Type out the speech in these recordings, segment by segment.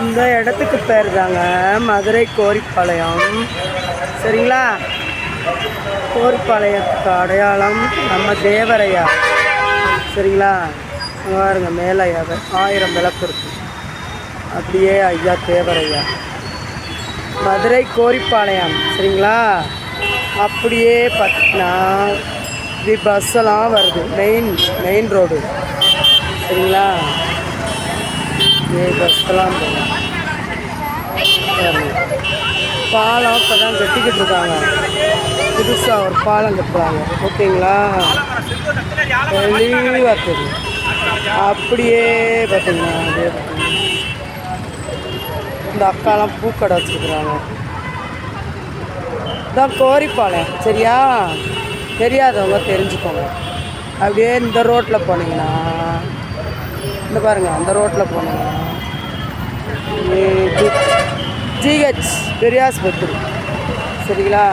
இந்த இடத்துக்கு பேர் தாங்க மதுரை கோரிப்பாளையம். சரிங்களா? கோரிப்பாளையத்துக்கு அடையாளம் நம்ம தேவரையா. சரிங்களா? பாருங்க மேலே ஆயிரம் விளக்கு இருக்கு. அப்படியே ஐயா தேவரையா. மதுரை கோரிப்பாளையம். சரிங்களா? அப்படியே பார்த்தீங்கன்னா இப்படி பஸ்ஸெல்லாம் வருது. மெயின் மெயின் ரோடு சரிங்களா? ஏ பாலம் இப்போ தான் கட்டிக்கிட்டு இருக்காங்க. புதுசாக ஒரு பாலம் கட்டுறாங்க. ஓகேங்களா? தெளிவாக தெரியும் அப்படியே பார்த்தீங்கன்னா அப்படியே இந்த அக்காலாம் பூக்கடை வச்சுருக்குறாங்க. இதான் கோரிப்பாளையம். சரியா? தெரியாதவங்க தெரிஞ்சுக்கோங்க. அப்படியே இந்த ரோட்டில் போனீங்கன்னா இந்த பாருங்க அந்த ரோட்டில் போனீங்கன்னா ஜிஹெச் பெரியாஸ்பத்திரி சரிங்களா?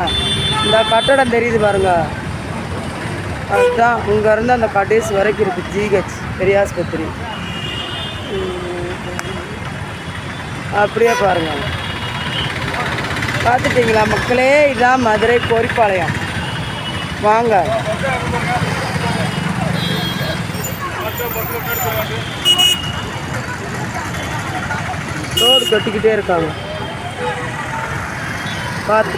இந்த கட்டடம் தெரியுது பாருங்க. அதுதான் இங்கேருந்து அந்த கடைசி வரைக்கும் இருக்குது ஜிஹெச் பெரியாஸ்பத்திரி அப்படியே பாருங்க. பார்த்துட்டிங்களா மக்களே? இதான் மதுரை கோரிப்பாளையம். வாங்க. ரோடு கட்டிக்கிட்டே இருக்காங்க. பார்த்து